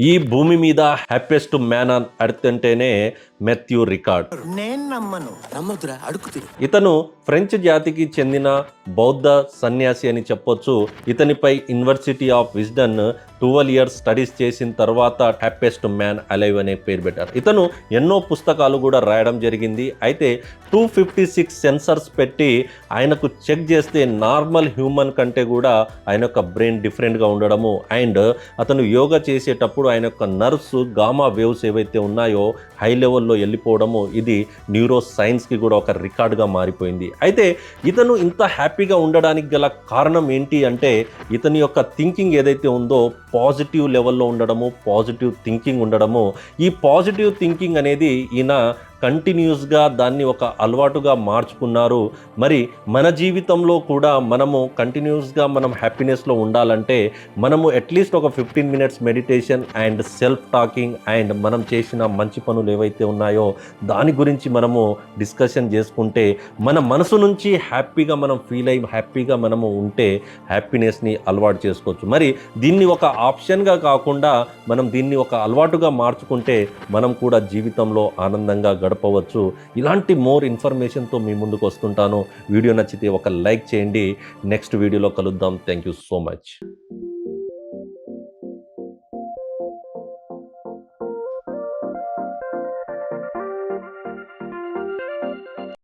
ఈ భూమి మీద హ్యాపీయెస్ట్ మ్యాన్ ఆన్ ఎర్త్ అంటేనే మెథ్యూ రికార్డ్ నేను నమ్మను. ఇతను ఫ్రెంచ్ జాతికి చెందిన బౌద్ధ సన్యాసి అని చెప్పొచ్చు. ఇతనిపై university of wisdom twelve years studies చేసిన తర్వాత హ్యాపీయెస్ట్ మ్యాన్ అలైవ్ అనే పేరు పెట్టారు. ఇతను ఎన్నో పుస్తకాలు కూడా రాయడం జరిగింది. అయితే టూ ఫిఫ్టీ సిక్స్ సెన్సర్స్ పెట్టి ఆయనకు చెక్ చేస్తే నార్మల్ హ్యూమన్ కంటే కూడా ఆయన యొక్క బ్రెయిన్ డిఫరెంట్గా ఉండడము అండ్ అతను యోగా చేసేటప్పుడు ఆయన యొక్క నర్వ్స్ గామా వేవ్స్ ఏవైతే ఉన్నాయో హై లెవెల్లో వెళ్ళిపోవడము ఇది న్యూరో సైన్స్కి కూడా ఒక రికార్డ్గా మారిపోయింది. అయితే ఇతను ఇంత హ్యాపీగా ఉండడానికి గల కారణం ఏంటి అంటే ఇతని యొక్క థింకింగ్ ఏదైతే ఉందో పాజిటివ్ లెవెల్లో ఉండడము పాజిటివ్ థింకింగ్ ఉండడము. ఈ పాజిటివ్ థింకింగ్ అనేది ఈయన కంటిన్యూస్గా దాన్ని ఒక అలవాటుగా మార్చుకున్నారు. మరి మన జీవితంలో కూడా మనము కంటిన్యూస్గా మనం హ్యాపీనెస్లో ఉండాలంటే మనము అట్లీస్ట్ ఒక fifteen minutes meditation and self talking and మనం చేసిన మంచి పనులు ఏవైతే ఉన్నాయో దాని గురించి మనము డిస్కషన్ చేసుకుంటే మన మనసు నుంచి హ్యాపీగా మనం ఫీల్ అయ్యి హ్యాపీగా మనము ఉంటే హ్యాపీనెస్ని అలవాటు చేసుకోవచ్చు. మరి దీన్ని ఒక ఆప్షన్గా కాకుండా మనం దీన్ని ఒక అలవాటుగా మార్చుకుంటే మనం కూడా జీవితంలో ఆనందంగా గడపవచ్చు ఇలాంటి మోర్ ఇన్ఫర్మేషన్తో మీ ముందుకు వస్తుంటాను. వీడియో నచ్చితే ఒక లైక్ చేయండి. నెక్స్ట్ వీడియోలో కలుద్దాం. Thank you so much.